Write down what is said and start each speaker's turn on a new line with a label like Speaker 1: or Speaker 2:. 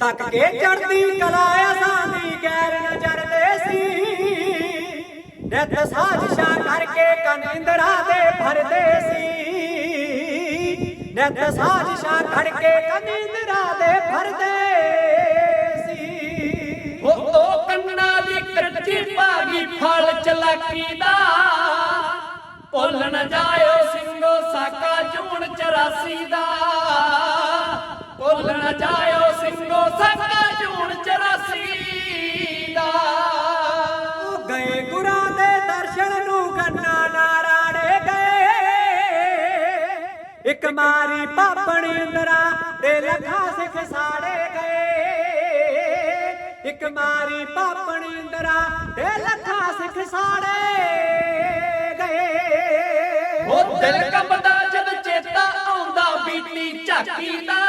Speaker 1: ਤੱਕ ਕੇ ਚੜਦੀ ਕਲਾ ਅਸਾਂ ਦੀ ਗੈਰ ਨਜ਼ਰ ਦੇ ਸੀ। ਨਿਤ ਸਾਜ਼ਿਸ਼ਾਂ ਕਰਕੇ ਕਨਿੰਦਰਾ ਦੇ ਭਰਦੇ ਸੀ। ਨਿਤ ਸਾਜ਼ਿਸ਼ਾਂ ਕਰਕੇ ਕੰਨ ਇੰਦਰਾ ਦੇ ਭਰਦੇ ਸੀ।
Speaker 2: ਉਹ ਉਹ ਕੰਨਾਂ ਦੀ ਕਰਚੀ ਭਾਗੀ ਫਲ ਚਲਾਕੀ ਦਾ
Speaker 1: ਇੱਕ ਮਾਰੀ ਪਾਪਣ ਇੰਦਰਾ ਤੇ ਲੱਖਾਂ ਸਿੱਖ ਸਾੜੇ ਗਏ। ਇੱਕ ਮਾਰੀ ਪਾਪਣ ਇੰਦਰਾ ਤੇ ਲੱਖਾਂ ਸਿੱਖ ਸਾੜੇ ਗਏ।
Speaker 2: ਉਹ ਦਿਲ ਕੰਬਦਾ ਜਦ ਚੇਤਾ ਆਉਂਦਾ, ਬੀਤੀ ਝਾਕੀ ਦਾ